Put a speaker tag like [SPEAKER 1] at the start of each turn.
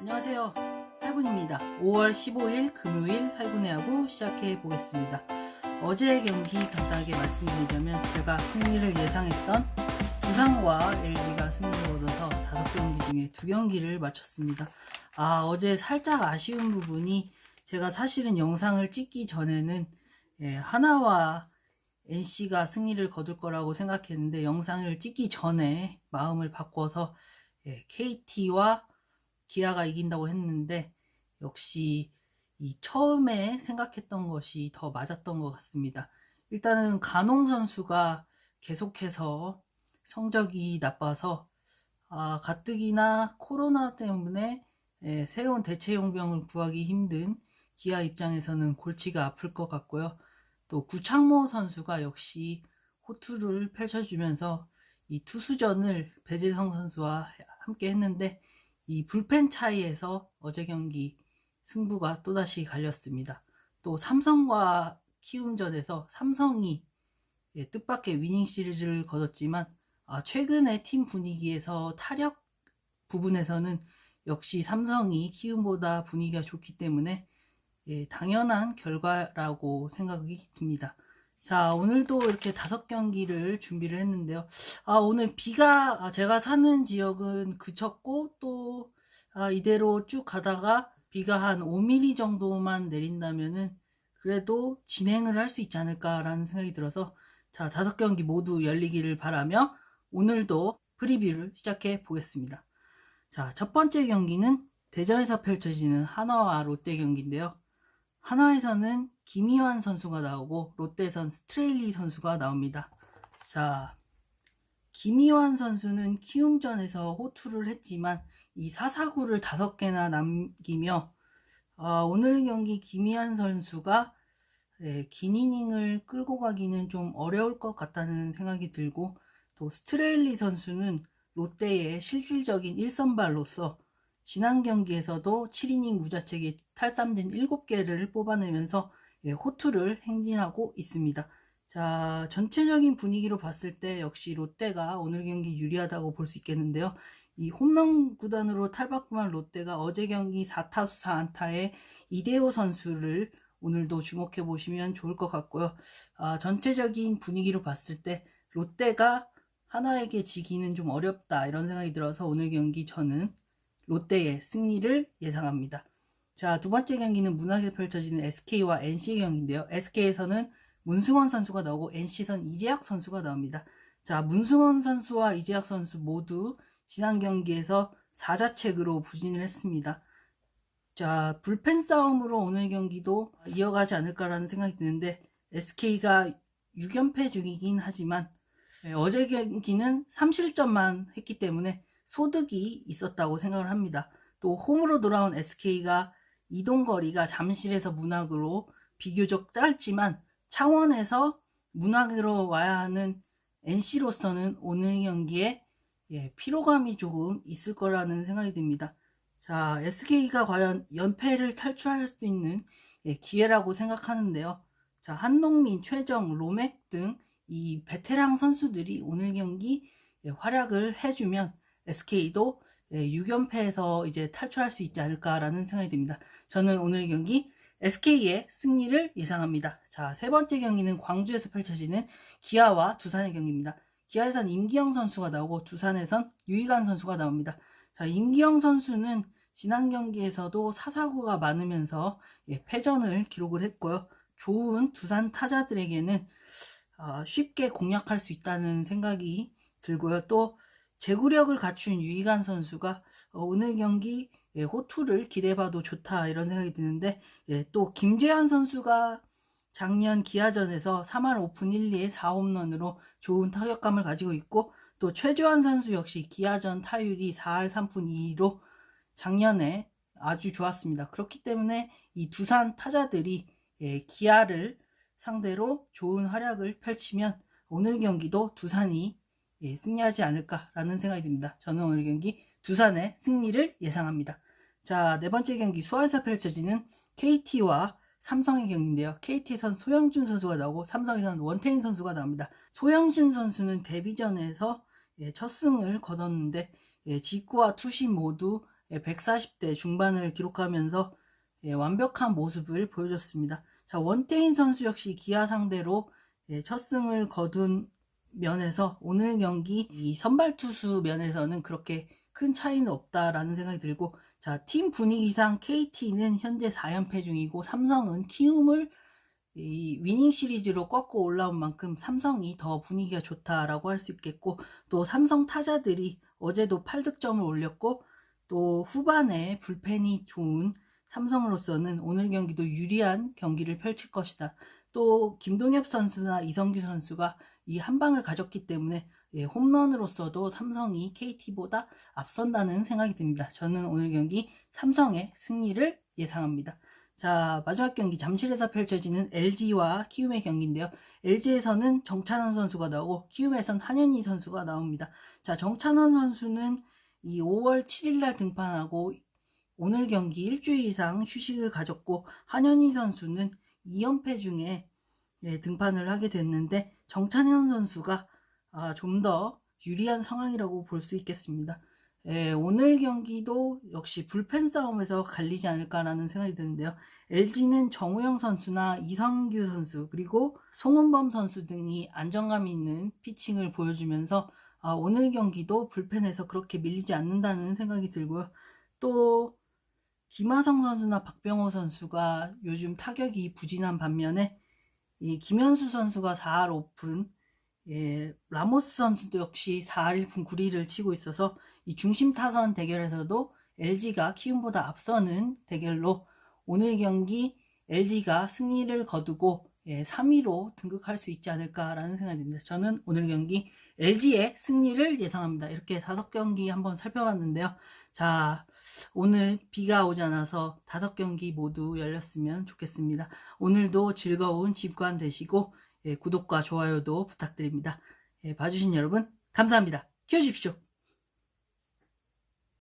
[SPEAKER 1] 안녕하세요. 할군입니다. 5월 15일 금요일 할군의 야구 시작해 보겠습니다. 어제의 경기 간단하게 말씀드리자면 제가 승리를 예상했던 두산과 LG가 승리를 얻어서 5경기 중에 2경기를 마쳤습니다. 아, 어제 살짝 아쉬운 부분이 제가 사실은 영상을 찍기 전에는 예, 하나와 NC가 승리를 거둘 거라고 생각했는데 영상을 찍기 전에 마음을 바꿔서 예, KT와 기아가 이긴다고 했는데 역시 이 처음에 생각했던 것이 더 맞았던 것 같습니다. 일단은 간홍 선수가 계속해서 성적이 나빠서 아, 가뜩이나 코로나 때문에 예, 새로운 대체 용병을 구하기 힘든 기아 입장에서는 골치가 아플 것 같고요. 또 구창모 선수가 역시 호투를 펼쳐주면서 이 투수전을 배재성 선수와 함께 했는데 이 불펜 차이에서 어제 경기 승부가 또다시 갈렸습니다. 또 삼성과 키움전에서 삼성이 예, 뜻밖의 위닝 시리즈를 거뒀지만 아, 최근에 팀 분위기에서 타력 부분에서는 역시 삼성이 키움보다 분위기가 좋기 때문에 예, 당연한 결과라고 생각이 듭니다. 자, 오늘도 이렇게 다섯 경기를 준비를 했는데요. 아, 오늘 비가, 아, 제가 사는 지역은 그쳤고, 또, 아, 이대로 쭉 가다가 비가 한 5mm 정도만 내린다면은, 그래도 진행을 할 수 있지 않을까라는 생각이 들어서, 자, 다섯 경기 모두 열리기를 바라며, 오늘도 프리뷰를 시작해 보겠습니다. 자, 첫 번째 경기는 대전에서 펼쳐지는 한화와 롯데 경기인데요. 한화에서는 김희환 선수가 나오고 롯데선 스트레일리 선수가 나옵니다. 자, 김희환 선수는 키움전에서 호투를 했지만 이 사사구를 다섯 개나 남기며 아, 오늘 경기 김희환 선수가 예, 긴 이닝을 끌고 가기는 좀 어려울 것 같다는 생각이 들고 또 스트레일리 선수는 롯데의 실질적인 1선발로서 지난 경기에서도 7이닝 무자책에 탈삼진 7개를 뽑아내면서 예, 호투를 행진하고 있습니다. 자, 전체적인 분위기로 봤을 때 역시 롯데가 오늘 경기 유리하다고 볼 수 있겠는데요. 이 홈런 구단으로 탈바꿈한 롯데가 어제 경기 4타수 4안타에 이대호 선수를 오늘도 주목해 보시면 좋을 것 같고요. 아, 전체적인 분위기로 봤을 때 롯데가 하나에게 지기는 좀 어렵다 이런 생각이 들어서 오늘 경기 저는 롯데의 승리를 예상합니다. 자, 두 번째 경기는 문학에 펼쳐지는 SK와 NC의 경기인데요. SK에서는 문승원 선수가 나오고 NC선 이재학 선수가 나옵니다. 자, 문승원 선수와 이재학 선수 모두 지난 경기에서 4자책으로 부진을 했습니다. 자, 불펜 싸움으로 오늘 경기도 이어가지 않을까라는 생각이 드는데 SK가 6연패 중이긴 하지만 네, 어제 경기는 3실점만 했기 때문에 소득이 있었다고 생각을 합니다. 또 홈으로 돌아온 SK가 이동 거리가 잠실에서 문학으로 비교적 짧지만 창원에서 문학으로 와야 하는 NC로서는 오늘 경기에 예, 피로감이 조금 있을 거라는 생각이 듭니다. 자, SK가 과연 연패를 탈출할 수 있는 예, 기회라고 생각하는데요. 자, 한동민, 최정, 로맥 등 이 베테랑 선수들이 오늘 경기 예, 활약을 해주면 SK도 6연패에서 이제 탈출할 수 있지 않을까라는 생각이 듭니다. 저는 오늘 경기 SK의 승리를 예상합니다. 자, 세 번째 경기는 광주에서 펼쳐지는 기아와 두산의 경기입니다. 기아에선 임기영 선수가 나오고 두산에선 유희관 선수가 나옵니다. 자, 임기영 선수는 지난 경기에서도 사사구가 많으면서 예, 패전을 기록을 했고요. 좋은 두산 타자들에게는 어, 쉽게 공략할 수 있다는 생각이 들고요. 또 제구력을 갖춘 유희관 선수가 어, 오늘 경기 예, 호투를 기대해봐도 좋다 이런 생각이 드는데 예, 또 김재환 선수가 작년 기아전에서 3할 오픈 1, 2의 4홈런으로 좋은 타격감을 가지고 있고 또 최주환 선수 역시 기아전 타율이 4할 3푼 2로 작년에 아주 좋았습니다. 그렇기 때문에 이 두산 타자들이 예, 기아를 상대로 좋은 활약을 펼치면 오늘 경기도 두산이 예, 승리하지 않을까라는 생각이 듭니다. 저는 오늘 경기 두산의 승리를 예상합니다. 자, 네 번째 경기 수원에서 펼쳐지는 KT와 삼성의 경기인데요. KT에선 소영준 선수가 나오고 삼성에선 원태인 선수가 나옵니다. 소영준 선수는 데뷔전에서 예, 첫 승을 거뒀는데 예, 직구와 투심 모두 140대 중반을 기록하면서 예, 완벽한 모습을 보여줬습니다. 자, 원태인 선수 역시 기아 상대로 예, 첫 승을 거둔 면에서 오늘 경기 이 선발 투수 면에서는 그렇게 큰 차이는 없다라는 생각이 들고 자, 팀 분위기상 KT는 현재 4연패 중이고 삼성은 키움을 이 위닝 시리즈로 꺾고 올라온 만큼 삼성이 더 분위기가 좋다라고 할 수 있겠고 또 삼성 타자들이 어제도 8득점을 올렸고 또 후반에 불펜이 좋은 삼성으로서는 오늘 경기도 유리한 경기를 펼칠 것이다. 또 김동엽 선수나 이성규 선수가 이 한 방을 가졌기 때문에 예, 홈런으로서도 삼성이 KT보다 앞선다는 생각이 듭니다. 저는 오늘 경기 삼성의 승리를 예상합니다. 자, 마지막 경기 잠실에서 펼쳐지는 LG와 키움의 경기인데요. LG에서는 정찬원 선수가 나오고 키움에선 한현희 선수가 나옵니다. 자, 정찬원 선수는 이 5월 7일 날 등판하고 오늘 경기 일주일 이상 휴식을 가졌고 한현희 선수는 2연패 중에 예, 등판을 하게 됐는데 정찬현 선수가 아, 좀 더 유리한 상황이라고 볼 수 있겠습니다. 예, 오늘 경기도 역시 불펜 싸움에서 갈리지 않을까라는 생각이 드는데요. LG는 정우영 선수나 이성규 선수 그리고 송은범 선수 등이 안정감 있는 피칭을 보여주면서 아, 오늘 경기도 불펜에서 그렇게 밀리지 않는다는 생각이 들고요. 또 김하성 선수나 박병호 선수가 요즘 타격이 부진한 반면에 이 김현수 선수가 4할 오픈 예, 라모스 선수도 역시 4할 1푼 9리를 치고 있어서 이 중심 타선 대결에서도 LG가 키움보다 앞서는 대결로 오늘 경기 LG가 승리를 거두고 예, 3위로 등극할 수 있지 않을까라는 생각이 듭니다. 저는 오늘 경기 LG의 승리를 예상합니다. 이렇게 다섯 경기 한번 살펴봤는데요. 자, 오늘 비가 오지 않아서 다섯 경기 모두 열렸으면 좋겠습니다. 오늘도 즐거운 집관 되시고 예, 구독과 좋아요도 부탁드립니다. 예, 봐주신 여러분 감사합니다. 키워주십시오.